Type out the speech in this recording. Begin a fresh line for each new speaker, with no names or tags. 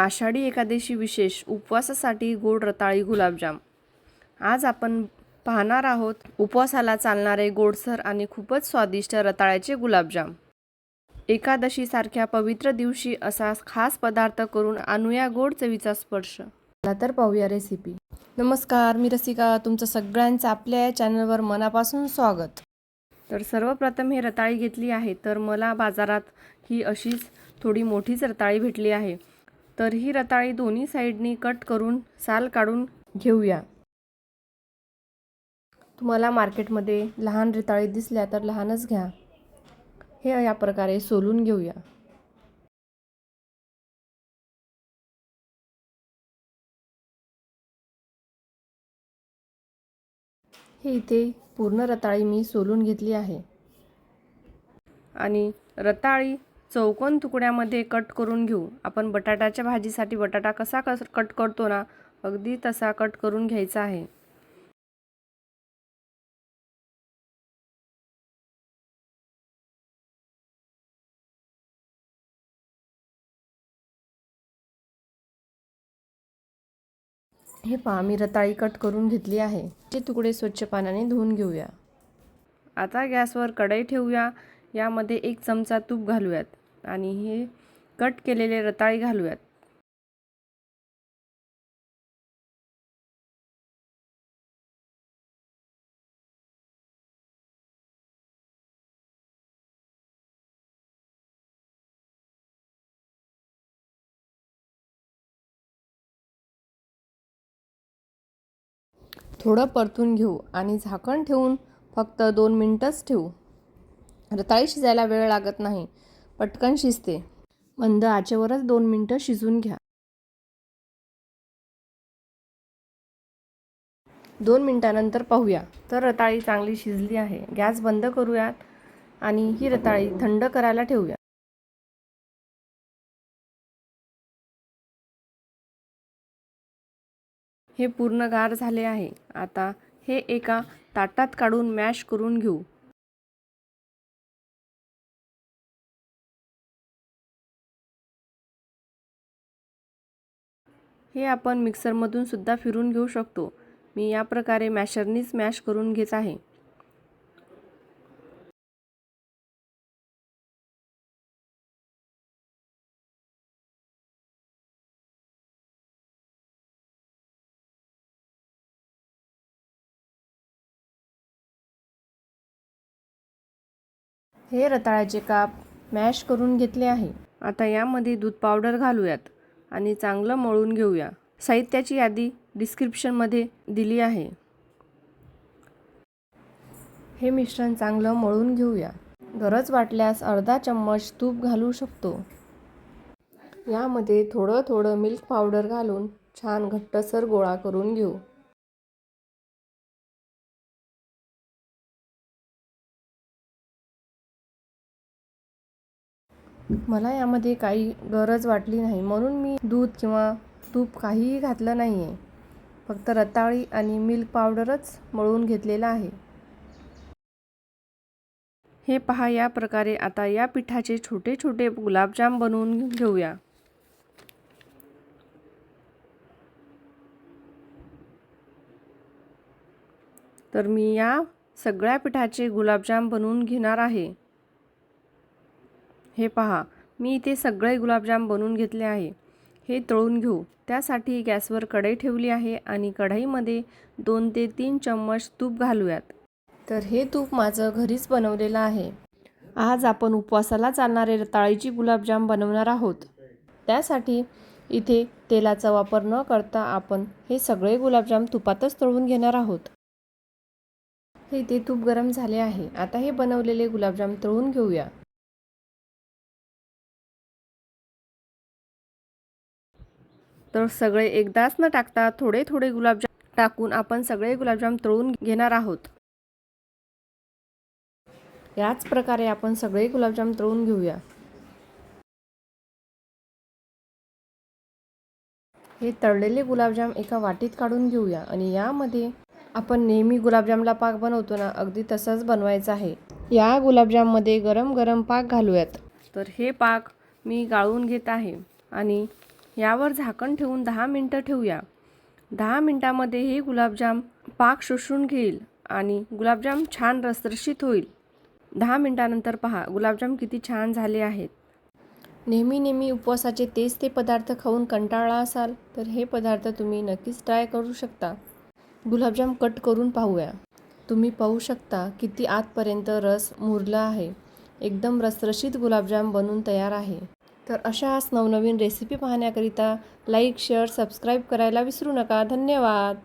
आषाढी एकादशी विशेष उपवासासाठी गोड रताळी गुलाबजाम. आज आपण पाहणार आहोत उपवासाला चालणारे गोडसर आणि खूपच स्वादिष्ट रताळ्याचे गुलाबजाम. एकादशीसारख्या पवित्र दिवशी असा खास पदार्थ करून आणूया गोड चवीचा स्पर्श. चला तर पाहूया रेसिपी नमस्कार मी रसिका. तुमचं सगळ्यांचं आपल्या या चॅनलवर मनापासून स्वागत. तर सर्वप्रथम हे रताळी घेतली आहे तर मला बाजारात ही अशीच थोडी मोठीच रताळी भेटली आहे. तर ही रताळी दोन्ही साईडनी कट करून साल काढून घेऊया. तुम्हाला मार्केटमध्ये लहान रताळी दिसल्या तर लहानच घ्या. हे या प्रकारे सोलून घेऊया. हे इथे पूर्ण रताळी मी सोलून घेतली आहे. आणि रताळी चौकोन तुकड्यामध्ये कट करून घेऊ. आपण बटाट्याच्या भाजीसाठी बटाटा कसा कस कट करतो ना अगदी तसा कट करून घ्यायचा आहे. हे पहा मी रताळी कट करून घेतली आहे. ते तुकडे स्वच्छ पाण्याने धुवून घेऊया. आता गॅसवर कढई ठेवूया. यामध्ये एक चमचा तूप घालूयात. आणि हे कट केलेले रताळी घालूयात. थोडं परतून घेऊ आणि झाकण ठेवून फक्त दोन मिनटंच ठेवू. रताळी शिजायला वेळ लागत नाही. पटकन शिजते. मंद आचेवरच दोन मिनटं शिजून घ्या. दोन मिनटानंतर पाहूया. तर रताळी चांगली शिजली आहे. गॅस बंद करूयात आणि ही रताळी थंड करायला ठेवूया. हे पूर्ण गार झाले आहे. आता हे एका ताटात काढून मॅश करून घेऊ. हे आपण मिक्सरमधून सुद्धा फिरून घेऊ शकतो. मी या प्रकारे मॅशरनीच मॅश करून घेत आहे. हे रताळ्याचे काप मॅश करून घेतले आहे. आता यामध्ये दूध पावडर घालूयात. आणि चांगलं मळून घेऊया. साहित्याची यादी डिस्क्रिप्शनमध्ये दिली आहे. हे मिश्रण चांगलं मळून घेऊया. गरज वाटल्यास अर्धा चम्मच तूप घालू शकतो. यामध्ये थोडं थोडं मिल्क पावडर घालून छान घट्टसर गोळा करून घेऊ. मला यामध्ये काही गरज वाटली नाही. म्हणून मी दूध किंवा तूप काहीही घातलं नाही आहे फक्त रताळी आणि मिल्क पावडरच मळून घेतलेलं आहे. हे पहा या प्रकारे आता या पिठाचे छोटे छोटे गुलाबजाम बनवून घेऊया. तर मी या सगळ्या पिठाचे गुलाबजाम बनवून घेणार आहे. हे पहा मी इथे सगळे गुलाबजाम बनवून घेतले आहे. हे तळून घेऊ. त्यासाठी गॅसवर कढई ठेवली आहे आणि कढईमध्ये दोन ते तीन चम्मच तूप घालूयात. तर हे तूप माझं घरीच बनवलेलं आहे. आज आपण उपवासाला चालणारे रताळीची गुलाबजाम बनवणार आहोत. त्यासाठी इथे तेलाचा वापर न करता आपण हे सगळे गुलाबजाम तुपातच तळून घेणार आहोत. हे इथे तूप गरम झाले आहे. आता हे बनवलेले गुलाबजाम तळून घेऊया. तर सगळे एकदाच न टाकता थोडे थोडे गुलाबजाम टाकून आपण सगळे गुलाबजाम तळून घेणार आहोत. याच प्रकारे आपण सगळे गुलाबजाम तळून घेऊया. हे तळलेले गुलाबजाम एका वाटीत काढून घेऊया आणि यामध्ये आपण नेहमी गुलाबजामला पाक बनवतो ना अगदी तसाच बनवायचा आहे. या गुलाबजाममध्ये गरम गरम पाक घालूयात. तर हे पाक मी गाळून घेत आहे आणि यावर झाकण ठेवून दहा मिनटं ठेवूया. दहा मिनटामध्ये हे गुलाबजाम पाक शोषून घेईल आणि गुलाबजाम छान रसरशीत होईल. दहा मिनटानंतर पहा गुलाबजाम किती छान झाले आहेत. नेहमी नेहमी उपवासाचे तेच ते पदार्थ खाऊन कंटाळला असाल तर हे पदार्थ तुम्ही नक्कीच ट्राय करू शकता. गुलाबजाम कट करून पाहूया. तुम्ही पाहू शकता किती आतपर्यंत रस मुरला आहे. एकदम रसरशीत गुलाबजाम बनून तयार आहे. तर अशाच नवनवीन रेसिपी पाहण्याकरिता लाईक शेअर सबस्क्राईब करायला विसरू नका. धन्यवाद.